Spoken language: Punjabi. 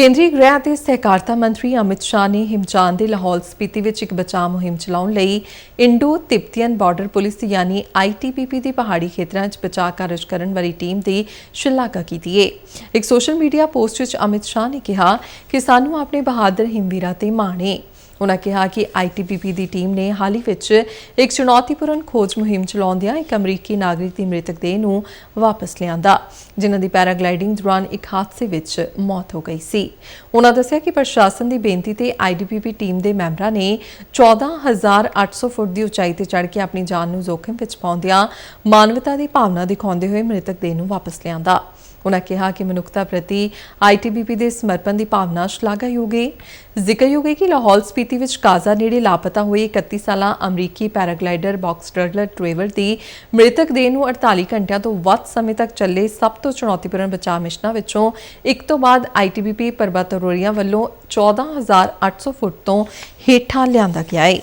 ਕੇਂਦਰੀ ਗ੍ਰਹਿ ਅਤੇ ਸਹਿਕਾਰਤਾ ਮੰਤਰੀ ਅਮਿਤ ਸ਼ਾਹ ਨੇ ਹਿਮਚਾਨ ਦੇ ਲਾਹੌਲ ਸਪੀਤੀ ਵਿੱਚ ਇੱਕ ਬਚਾਅ ਮੁਹਿੰਮ ਚਲਾਉਣ ਲਈ ਇੰਡੋ ਤਿਬਤੀਅਨ ਬਾਰਡਰ ਪੁਲਿਸ ਯਾਨੀ ਆਈਟੀਪੀਪੀ ਦੀ ਪਹਾੜੀ ਖੇਤਰਾਂ 'ਚ ਬਚਾਅ ਕਾਰਜ ਕਰਨ ਵਾਲੀ ਟੀਮ ਦੀ ਸ਼ਲਾਘਾ ਕੀਤੀ ਏ। ਇੱਕ ਸੋਸ਼ਲ ਮੀਡੀਆ ਪੋਸਟ ਵਿੱਚ ਅਮਿਤ ਸ਼ਾਹ ਨੇ ਕਿਹਾ ਕਿ ਸਾਨੂੰ ਆਪਣੇ ਬਹਾਦਰ ਹਿਮਵੀਰਾਂ ਤੇ ਮਾਣ ਏ। ਉਨ੍ਹਾਂ ਕਿਹਾ ਕਿ ਆਈਟੀਬੀਪੀ ਦੀ ਟੀਮ ਨੇ ਹਾਲ ਹੀ ਵਿੱਚ ਇੱਕ ਚੁਣੌਤੀਪੂਰਨ ਖੋਜ ਮੁਹਿੰਮ ਚਲਾਉਂਦਿਆਂ ਇੱਕ ਅਮਰੀਕੀ ਨਾਗਰਿਕ ਦੀ ਮ੍ਰਿਤਕ ਦੇਹ ਨੂੰ ਵਾਪਸ ਲਿਆਂਦਾ, ਜਿਨ੍ਹਾਂ ਦੀ ਪੈਰਾਗਲਾਈਡਿੰਗ ਦੌਰਾਨ ਇੱਕ ਹਾਦਸੇ ਵਿੱਚ ਮੌਤ ਹੋ ਗਈ ਸੀ। ਉਨ੍ਹਾਂ ਦੱਸਿਆ ਕਿ ਪ੍ਰਸ਼ਾਸਨ ਦੀ ਬੇਨਤੀ ਤੇ ਆਈਟੀਬੀਪੀ ਟੀਮ ਦੇ ਮੈਂਬਰਾਂ ਨੇ 14800 ਫੁੱਟ ਦੀ ਉਚਾਈ ਤੇ ਚੜ੍ਹ ਕੇ ਆਪਣੀ ਜਾਨ ਨੂੰ ਜ਼ੋਖਮ ਵਿੱਚ ਪਾਉਂਦਿਆਂ ਮਾਨਵਤਾ ਦੀ ਭਾਵਨਾ ਦਿਖਾਉਂਦੇ ਹੋਏ ਮ੍ਰਿਤਕ ਦੇਹ ਨੂੰ ਵਾਪਸ ਲਿਆਂਦਾ। ਉਨ੍ਹਾਂ ਕਿਹਾ ਕਿ ਮਨੁੱਖਤਾ ਪ੍ਰਤੀ ਆਈਟੀਬੀਪੀ ਦੇ ਸਮਰਪਣ ਦੀ ਭਾਵਨਾ ਸ਼ਲਾਘਾਯੋਗ। ਹੈ ਜ਼ਿਕਰਯੋਗ ਹੈ ਕਿ ਲਾਹੌਲ ਸਪੀਤੀ ਵਿੱਚ ਕਾਜ਼ਾ ਨੇੜੇ ਲਾਪਤਾ ਹੋਏ 31 ਸਾਲਾ ਅਮਰੀਕੀ ਪੈਰਾਗਲਾਈਡਰ ਬਾਕਸ ਟਰਗਲਰ ਟ੍ਰੇਵਰ ਦੀ ਮ੍ਰਿਤਕ ਦੇਹ ਨੂੰ 48 ਘੰਟਿਆਂ ਤੋਂ ਵੱਧ ਸਮੇਂ ਤੱਕ ਚੱਲੇ ਸਭ ਤੋਂ ਚੁਣੌਤੀਪੂਰਨ ਬਚਾਅ ਮਿਸ਼ਨਾਂ ਵਿੱਚੋਂ ਇੱਕ ਤੋਂ ਬਾਅਦ ਆਈਟੀਬੀਪੀ ਪਰਬਤ ਅਰੋੜੀਆਂ ਵੱਲੋਂ 14800 ਫੁੱਟ ਤੋਂ ਹੇਠਾਂ ਲਿਆਂਦਾ ਗਿਆ ਹੈ।